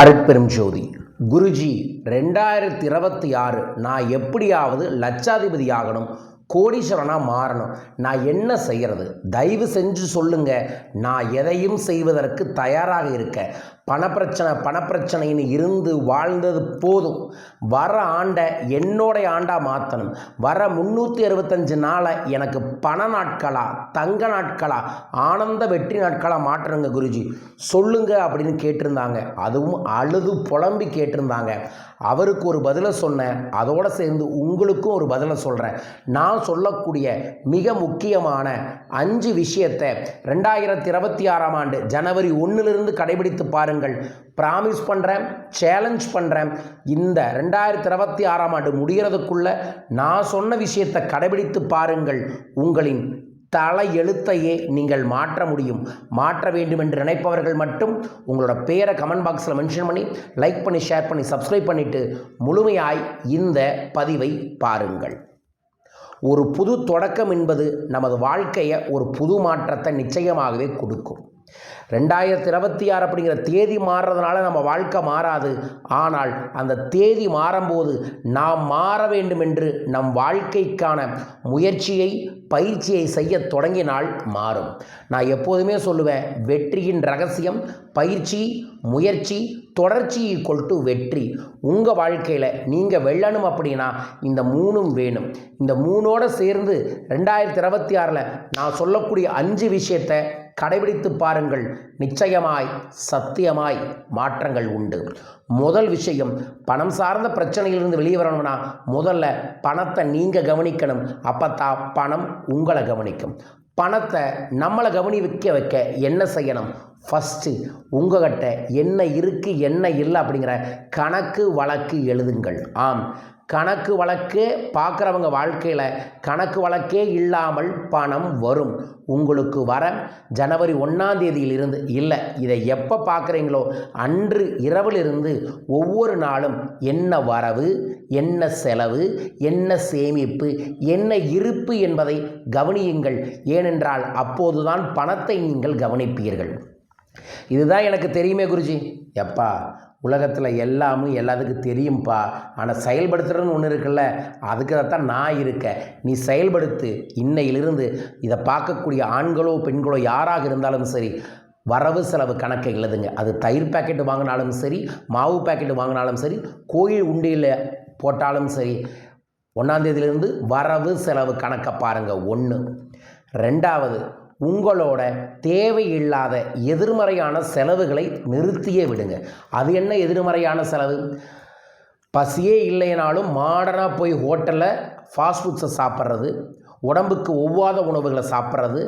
அருட்பெரும் ஜோதி. குருஜி ரெண்டாயிரத்தி இருபத்தி ஆறு நான் எப்படியாவது லட்சாதிபதி ஆகணும் கோடீஸ்வரனாக மாறணும். நான் என்ன செய்கிறது தயவு செஞ்சு சொல்லுங்க. நான் எதையும் செய்வதற்கு தயாராக இருக்க. பணப்பிரச்சனை பணப்பிரச்சனைன்னு இருந்து வாழ்ந்தது போதும். வர ஆண்டை என்னோடைய ஆண்டாக மாற்றணும் வர முந்நூற்றி அறுபத்தஞ்சு நாளை எனக்கு பண நாட்களாக தங்க நாட்களாக ஆனந்த வெற்றி நாட்களாக மாற்றணுங்க குருஜி. சொல்லுங்க அப்படின்னு கேட்டிருந்தாங்க. அதுவும் அழுது புலம்பி கேட்டிருந்தாங்க. அவருக்கு ஒரு பதிலை சொன்னேன். அதோடு சேர்ந்து உங்களுக்கும் ஒரு பதிலை சொல்கிறேன் நான் சொல்லக்கூடிய மிக முக்கியமான அஞ்சு விஷயத்தை ரெண்டாயிரத்தி இருபத்தி ஆறாம் ஆண்டு ஜனவரி ஒன்றிலிருந்து கடைபிடித்து பாருங்கள் ப்ராமிஸ் பண்ணுறேன் சேலஞ்ச் பண்ணுறேன் இந்த ரெண்டாயிரத்தி இருபத்தி ஆறாம் ஆண்டு முடிகிறதுக்குள்ள நான் சொன்ன விஷயத்தை கடைபிடித்து பாருங்கள். உங்களின் தலை எழுத்தையே நீங்கள் மாற்ற முடியும். மாற்ற வேண்டும் என்று நினைப்பவர்கள் மட்டும் உங்களோட பேரை கமெண்ட் பாக்ஸில் மென்ஷன் பண்ணி லைக் பண்ணி ஷேர் பண்ணி சப்ஸ்கிரைப் பண்ணிவிட்டு முழுமையாய் இந்த பதிவை பாருங்கள். ஒரு புது தொடக்கம் என்பது நமது வாழ்க்கையை ஒரு புது மாற்றத்தை நிச்சயமாகவே கொடுக்கும். ரெண்டாயிரத்தி இருபத்தி ஆறு அப்படிங்கிற தேதி மாறுறதுனால நம்ம வாழ்க்கை மாறாது. ஆனால் அந்த தேதி மாறும்போது நாம் மாற வேண்டும் என்று நம் வாழ்க்கைக்கான முயற்சியை பயிற்சியை செய்ய தொடங்கினால் மாறும். நான் எப்போதுமே சொல்லுவேன் வெற்றியின் ரகசியம் பயிற்சி முயற்சி தொடர்ச்சி ஈக்குவல் டு வெற்றி. உங்கள் வாழ்க்கையில் நீங்கள் வெல்லணும் அப்படின்னா இந்த மூணும் வேணும். இந்த மூணோடு சேர்ந்து ரெண்டாயிரத்தி இருபத்தி ஆறில் நான் சொல்லக்கூடிய அஞ்சு விஷயத்தை கடைபிடித்து பாருங்கள். நிச்சயமாய் சத்தியமாய் மாற்றங்கள் உண்டு. முதல் விஷயம் பணம் சார்ந்த பிரச்சனையிலிருந்து வெளியே வரணும்னா முதல்ல பணத்தை நீங்கள் கவனிக்கணும். அப்போ தான் பணம் உங்களை கவனிக்கும். பணத்தை நம்மளை கவனிக்க வைக்க என்ன செய்யணும்? ஃபஸ்ட்டு உங்கள்கிட்ட என்ன இருக்குது என்ன இல்லை அப்படிங்கிற கணக்கு வழக்கு எழுதுங்கள். ஆம். கணக்கு வழக்கே பார்க்குறவங்க வாழ்க்கையில் கணக்கு வழக்கே இல்லாமல் பணம் வரும். உங்களுக்கு வர ஜனவரி ஒன்றாம் தேதியிலிருந்து இல்லை இதை எப்போ பார்க்குறீங்களோ அன்று இரவிலிருந்து ஒவ்வொரு நாளும் என்ன வரவு என்ன செலவு என்ன சேமிப்பு என்ன இருப்பு என்பதை கவனியுங்கள். ஏனென்றால் அப்போதுதான் பணத்தை நீங்கள் கவனிப்பீர்கள். இதுதான் எனக்கு தெரியுமே குருஜி. எப்பா உலகத்தில் எல்லாமும் எல்லாத்துக்கும் தெரியும்ப்பா ஆனால் செயல்படுத்துறதுன்னு ஒன்று இருக்குல்ல அதுக்கு தான் நான் இருக்கேன். நீ செயல்படுத்து இன்னையிலிருந்து இதை பார்க்கக்கூடிய ஆண்களோ பெண்களோ யாராக இருந்தாலும் சரி வரவு செலவு கணக்கை எழுதுங்க. அது தயிர் பாக்கெட்டு வாங்கினாலும் சரி மாவு பாக்கெட்டு வாங்கினாலும் சரி கோயில் உண்டியில் போட்டாலும் சரி ஒன்றாந்தேதியிலிருந்து வரவு செலவு கணக்கை பாருங்கள் ஒன்று ரெண்டாவது உங்களோட தேவையில்லாத எதிர்மறையான செலவுகளை நிறுத்தியே விடுங்க. அது என்ன எதிர்மறையான செலவு? பசியே இல்லைனாலும் மாடர்னாக போய் ஹோட்டலில் ஃபாஸ்ட் ஃபுட்ஸை சாப்பிட்றது உடம்புக்கு ஒவ்வாத உணவுகளை சாப்பிட்றது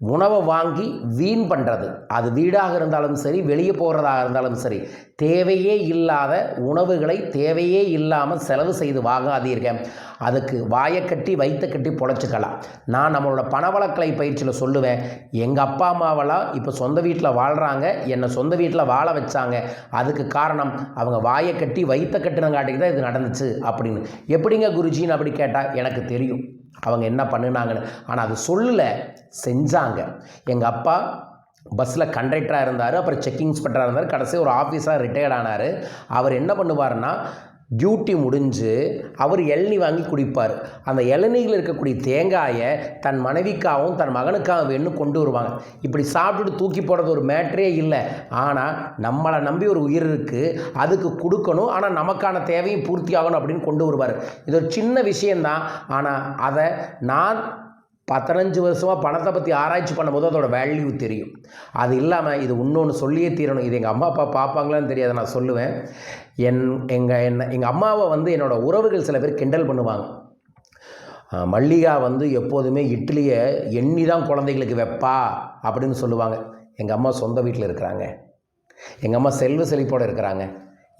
உணவை வாங்கி வீண் பண்ணுறது அது வீடாக இருந்தாலும் சரி வெளியே போகிறதாக இருந்தாலும் சரி தேவையே இல்லாத உணவுகளை தேவையே இல்லாமல் செலவு செய்து வாங்காதீர்கள். அதுக்கு வாயை கட்டி வைத்த கட்டி பொழைச்சிக்கலாம். நான் நம்மளோட பணவளக்கலை பயிற்சியில் சொல்லுவேன் எங்கள் அப்பா அம்மாவெல்லாம் இப்போ சொந்த வீட்டில் வாழ்கிறாங்க என்னை சொந்த வீட்டில் வாழ வச்சாங்க. அதுக்கு காரணம் அவங்க வாயை கட்டி வைத்த கட்டினங்காட்டிக்கு தான் இது நடந்துச்சு அப்படின்னு. எப்படிங்க குருஜின்னு அப்படி கேட்டால் எனக்கு தெரியும். அவங்க என்ன பண்ணினாங்கன்னு. ஆனால் அது சொல்லலை செஞ்சாங்க. எங்கள் அப்பா பஸ்ஸில் கண்டக்டராக இருந்தார் அப்புறம் செக்கிங் இன்ஸ்பெக்டராக இருந்தார் கடைசி ஒரு ஆஃபீஸாக ரிட்டையர்ட் ஆனார். அவர் என்ன பண்ணுவார்னா டியூட்டி முடிஞ்சு அவர் இளநி வாங்கி குடிப்பார். அந்த இளநீரில் இருக்கக்கூடிய தேங்காயை தன் மனைவிக்காகவும் தன் மகனுக்காகவும் வேணும் கொண்டு வருவாங்க. இப்படி சாப்பிட்டுட்டு தூக்கி போடுறது ஒரு மேட்ரே இல்லை. ஆனால் நம்மளை நம்பி ஒரு உயிர் இருக்குது அதுக்கு கொடுக்கணும். ஆனால் நமக்கான தேவையும் பூர்த்தி ஆகணும் அப்படின்னு கொண்டு வருவார். இது ஒரு சின்ன விஷயந்தான் ஆனால் அதை நான் பதினஞ்சு வருஷமாக பணத்தை பற்றி ஆராய்ச்சி பண்ணும்போது அதோட வேல்யூ தெரியும். அது இல்லாமல் இது இன்னொன்று சொல்லியே தீரணும். இது எங்கள் அம்மா அப்பா பார்ப்பாங்களான்னு தெரியாது. நான் சொல்லுவேன். என் எங்கள் என்ன எங்கள் அம்மாவை வந்து என்னோடய உறவுகள் சில பேர் கிண்டல் பண்ணுவாங்க. மல்லிகா வந்து எப்போதுமே இட்லியை எண்ணி தான் குழந்தைகளுக்கு வைப்பா அப்படின்னு சொல்லுவாங்க. எங்கள் அம்மா சொந்த வீட்டில் இருக்கிறாங்க. எங்கள் அம்மா செல்வ செழிப்போடு இருக்கிறாங்க.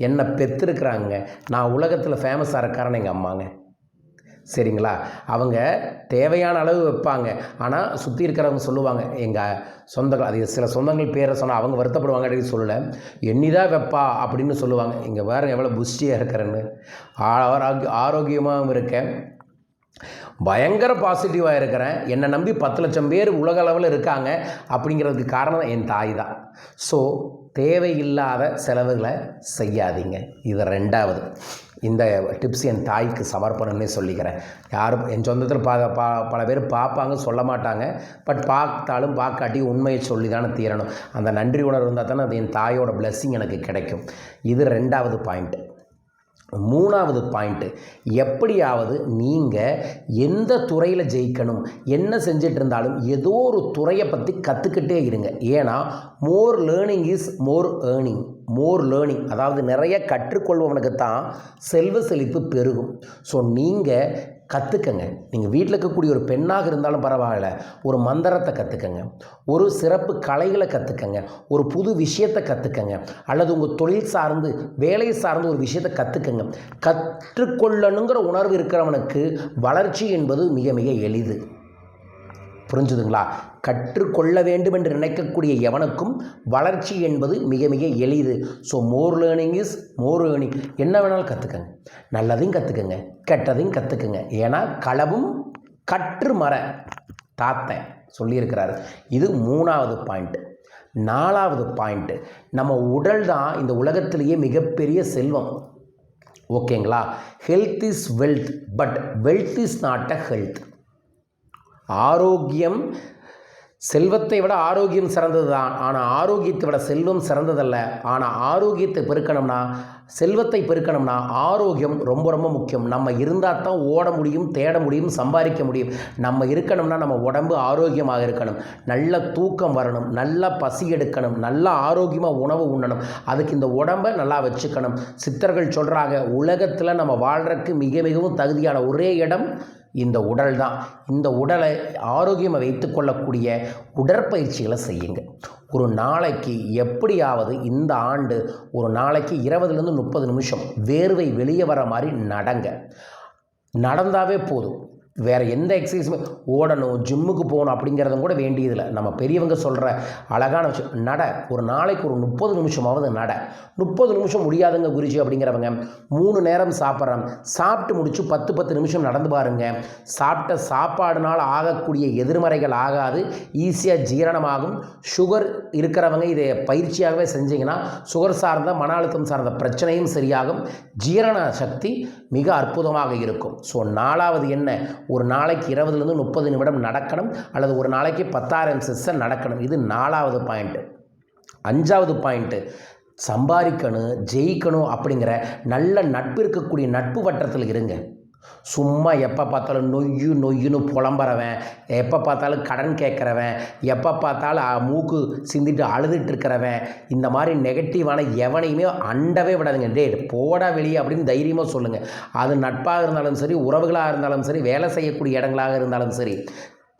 என்னை பெற்றிருக்கிறாங்க நான் உலகத்தில் ஃபேமஸாக இருக்காரன்னு எங்கள் அம்மாங்க. சரிங்களா? அவங்க தேவையான அளவு வைப்பாங்க. ஆனால் சுற்றி இருக்கிறவங்க சொல்லுவாங்க எங்கள் சொந்தங்கள் அது சில சொந்தங்கள் பேரை சொன்னால் அவங்க வருத்தப்படுவாங்க அப்படின்னு சொல்லலை. எண்ணிதான் வைப்பா? அப்படின்னு சொல்லுவாங்க. இங்கே வேறு எவ்வளோ புஷ்டியாக இருக்கிறேன்னு. ஆரோக்கிய ஆரோக்கியமாகவும் இருக்கேன். பயங்கர பாசிட்டிவாக இருக்கிறேன். என்னை நம்பி பத்து லட்சம் பேர் உலக அளவில் இருக்காங்க. அப்படிங்கிறதுக்கு காரணம் என் தாய் தான். ஸோ தேவையில்லாத செலவுகளை செய்யாதீங்க. இது ரெண்டாவது. இந்த டிப்ஸ் என் தாய்க்கு சமர்ப்பணம்னே சொல்லிக்கிறேன். யாரும் என் சொந்தத்தில் பா பா பல பேர் பார்ப்பாங்க சொல்ல மாட்டாங்க. பட் பார்த்தாலும் பார்க்காட்டி உண்மையை சொல்லி தானே தீரணும். அந்த நன்றி உணர்வு இருந்தால் தானே அது என் தாயோட பிளெஸ்ஸிங் எனக்கு கிடைக்கும். இது ரெண்டாவது பாயிண்ட் மூணாவது பாயிண்ட்டு எப்படியாவது நீங்கள் எந்த துறையில் ஜெயிக்கணும் என்ன செஞ்சிட்டு இருந்தாலும் ஏதோ ஒரு துறையை பற்றி கற்றுக்கிட்டே இருங்க. ஏன்னா more learning is more earning more learning அதாவது நிறைய கற்றுக்கொள்பவனுக்கு தான் செல்வ செழிப்பு பெருகும். ஸோ நீங்கள் கற்றுக்கங்க நீங்கள் வீட்டில் இருக்கக்கூடிய ஒரு பெண்ணாக இருந்தாலும் பரவாயில்ல ஒரு மந்திரத்தை கற்றுக்கங்க ஒரு சிறப்பு கலைகளை கற்றுக்கங்க ஒரு புது விஷயத்தை கற்றுக்கங்க அல்லது உங்கள் தொழில் சார்ந்து வேலை சார்ந்து ஒரு விஷயத்தை கற்றுக்கங்க கற்றுக்கொள்ளணுங்கிற உணர்வு இருக்கிறவனுக்கு வளர்ச்சி என்பது மிக மிக எளிது. புரிஞ்சுதுங்களா? கற்றுக்கொள்ள வேண்டும் என்று நினைக்கக்கூடிய எவனுக்கும் வளர்ச்சி என்பது மிக மிக எளிது. So more learning is more learning என்ன வேணாலும் கற்றுக்கங்க நல்லதையும் கற்றுக்கங்க கெட்டதையும் கற்றுக்குங்க ஏன்னா களவும் கற்று மர தாத்தன் சொல்லியிருக்கிறாரு. இது மூணாவது பாயிண்ட்டு நாலாவது பாயிண்ட்டு நம்ம உடல் தான் இந்த உலகத்திலேயே மிகப்பெரிய செல்வம். ஓகேங்களா health is wealth but wealth is not a health ஆரோக்கியம் செல்வத்தை விட ஆரோக்கியம் சிறந்தது தான் ஆனால் ஆரோக்கியத்தை விட செல்வம் சிறந்ததல்ல. ஆனால் ஆரோக்கியத்தை பெருக்கணும்னா செல்வத்தை பெருக்கணும்னா ஆரோக்கியம் ரொம்ப ரொம்ப முக்கியம். நம்ம இருந்தால் தான் ஓட முடியும் தேட முடியும் சம்பாதிக்க முடியும். நம்ம இருக்கணும்னா நம்ம உடம்பு ஆரோக்கியமாக இருக்கணும். நல்ல தூக்கம் வரணும் நல்ல பசி எடுக்கணும் நல்ல ஆரோக்கியமாக உணவு உண்ணணும். அதுக்கு இந்த உடம்பை நல்லா வச்சுக்கணும். சித்தர்கள் சொல்கிறாங்க உலகத்தில் நம்ம வாழ்கிறதுக்கு மிக மிகவும் தகுதியான ஒரே இடம் இந்த உடல் தான். இந்த உடலை ஆரோக்கியமாக வைத்துக்கொள்ளக்கூடிய உடற்பயிற்சிகளை செய்யுங்க. ஒரு நாளைக்கு எப்படியாவது இந்த ஆண்டு ஒரு நாளைக்கு இருபதுலேருந்து முப்பது நிமிஷம் வேர்வை வெளியே வர மாதிரி நடங்க. நடந்தாவே போதும். வேறு எந்த எக்ஸசைஸுமே ஓடணும் ஜிம்முக்கு போகணும் அப்படிங்கிறதும் கூட வேண்டியதில்லை. நம்ம பெரியவங்க சொல்கிற அழகான விஷயம் நட. ஒரு நாளைக்கு ஒரு முப்பது நிமிஷமாவது நட. முப்பது நிமிஷம் முடியாதுங்க குருஜி அப்படிங்கிறவங்க. மூணு நேரம் சாப்பிட்றோம் சாப்பிட்டு முடிச்சு பத்து பத்து நிமிஷம் நடந்து பாருங்க. சாப்பிட்ட சாப்பாடுனால் ஆகக்கூடிய எதிர்மறைகள் ஆகாது. ஈஸியாக ஜீரணமாகும். சுகர் இருக்கிறவங்க இதை பயிற்சியாகவே செஞ்சீங்கன்னா சுகர் சார்ந்த மன அழுத்தம் சார்ந்த பிரச்சனையும் சரியாகும். ஜீரண சக்தி மிக அற்புதமாக இருக்கும். ஸோ நாலாவது என்ன? ஒரு நாளைக்கு இருபதுலேருந்து முப்பது நிமிடம் நடக்கணும் அல்லது ஒரு நாளைக்கு பத்தாயிரம் செஷன் நடக்கணும். இது நாலாவது பாயிண்ட்டு அஞ்சாவது பாயிண்ட்டு சம்பாதிக்கணும் ஜெயிக்கணும் அப்படிங்கிற நல்ல நட்பு இருக்கக்கூடிய நட்பு வட்டத்தில் இருங்க. சும்மா எப்போ பார்த்தாலும் நொய்யு நொய்யுன்னு புலம்புறவன். எப்போ பார்த்தாலும் கடன் கேட்குறவன். எப்போ பார்த்தாலும் மூக்கு சிந்திட்டு அழுதுட்டு இருக்கிறவன். இந்த மாதிரி நெகட்டிவான எவனையுமே அண்டவே விடாதுங்க. டே போடா வெளியே அப்படின்னு தைரியமாக சொல்லுங்கள் அது நட்பாக இருந்தாலும் சரி உறவுகளாக இருந்தாலும் சரி வேலை செய்யக்கூடிய இடங்களாக இருந்தாலும் சரி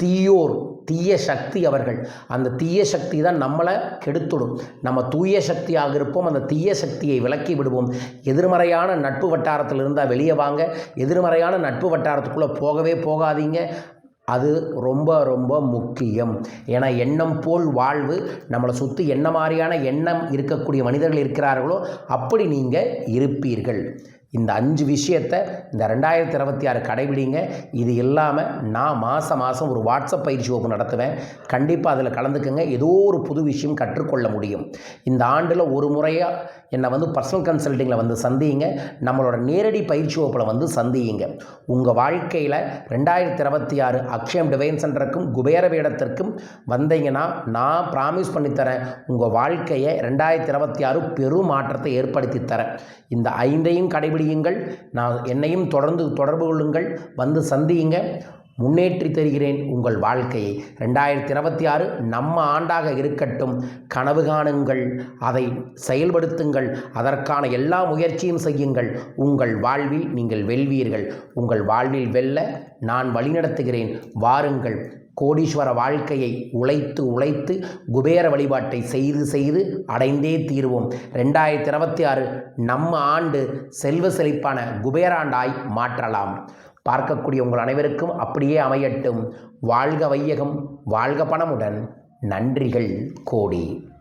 தீயோர் தீய சக்தி அவர்கள். அந்த தீய சக்தி தான் நம்மளை கெடுத்துடும். நம்ம தூய சக்தியாக இருப்போம் அந்த தீய சக்தியை விலக்கி விடுவோம். எதிர்மறையான நட்பு வட்டாரத்தில் இருந்தால் வெளியே வாங்க. எதிர்மறையான நட்பு வட்டாரத்துக்குள்ளே போகவே போகாதீங்க. அது ரொம்ப ரொம்ப முக்கியம். ஏன்னா எண்ணம் போல் வாழ்வு நம்மளை சுற்றி என்ன மாதிரியான எண்ணம் இருக்கக்கூடிய மனிதர்கள் இருக்கிறார்களோ அப்படி நீங்கள் இருப்பீர்கள். இந்த அஞ்சு விஷயத்தை இந்த ரெண்டாயிரத்தி இருபத்தி ஆறு கடைபிடிங்க. இது இல்லாமல் நான் மாதம் மாதம் ஒரு வாட்ஸ்அப் பயிற்சி வகுப்பு நடத்துவேன். கண்டிப்பாக அதில் கலந்துக்கங்க. ஏதோ ஒரு புது விஷயம் கற்றுக்கொள்ள முடியும். இந்த ஆண்டில் ஒரு முறையாக என்னை வந்து பர்சனல் கன்சல்ட்டிங்கில் வந்து சந்தியுங்க நம்மளோட நேரடி பயிற்சி வகுப்பில் வந்து சந்தியுங்க உங்கள் வாழ்க்கையில் ரெண்டாயிரத்தி இருபத்தி ஆறு அக்ஷயம் டிவைன் சென்டருக்கும் குபேர வேடத்திற்கும் வந்தீங்கன்னா நான் ப்ராமிஸ் பண்ணித்தரேன் உங்கள் வாழ்க்கையை ரெண்டாயிரத்தி இருபத்தி ஆறு பெரும் மாற்றத்தை ஏற்படுத்தி தரேன். இந்த ஐந்தையும் படியுங்கள் நான் என்னையும் தொடர்ந்து தொடர்பு கொள்ளுங்கள். வந்து சந்தியுங்க. முன்னேற்றி தருகிறேன் உங்கள் வாழ்க்கையை. ரெண்டாயிரத்தி இருபத்தி ஆறு நம்ம ஆண்டாக இருக்கட்டும். கனவு காணுங்கள். அதை செயல்படுத்துங்கள். அதற்கான எல்லா முயற்சியும் செய்யுங்கள். உங்கள் வாழ்வில் நீங்கள் வெல்வீர்கள். உங்கள் வாழ்வில் வெல்ல நான் வழிநடத்துகிறேன். வாருங்கள். கோடீஸ்வர வாழ்க்கையை உழைத்து உழைத்து குபேர வழிபாட்டை செய்து செய்து அடைந்தே தீருவோம். ரெண்டாயிரத்தி இருபத்தி ஆறு நம்ம ஆண்டு செல்வ செழிப்பான குபேராண்டாய் மாற்றலாம். பார்க்கக்கூடிய உங்கள் அனைவருக்கும் அப்படியே அமையட்டும். வாழ்க வையகம் வாழ்க பணமுடன். நன்றிகள் கோடி.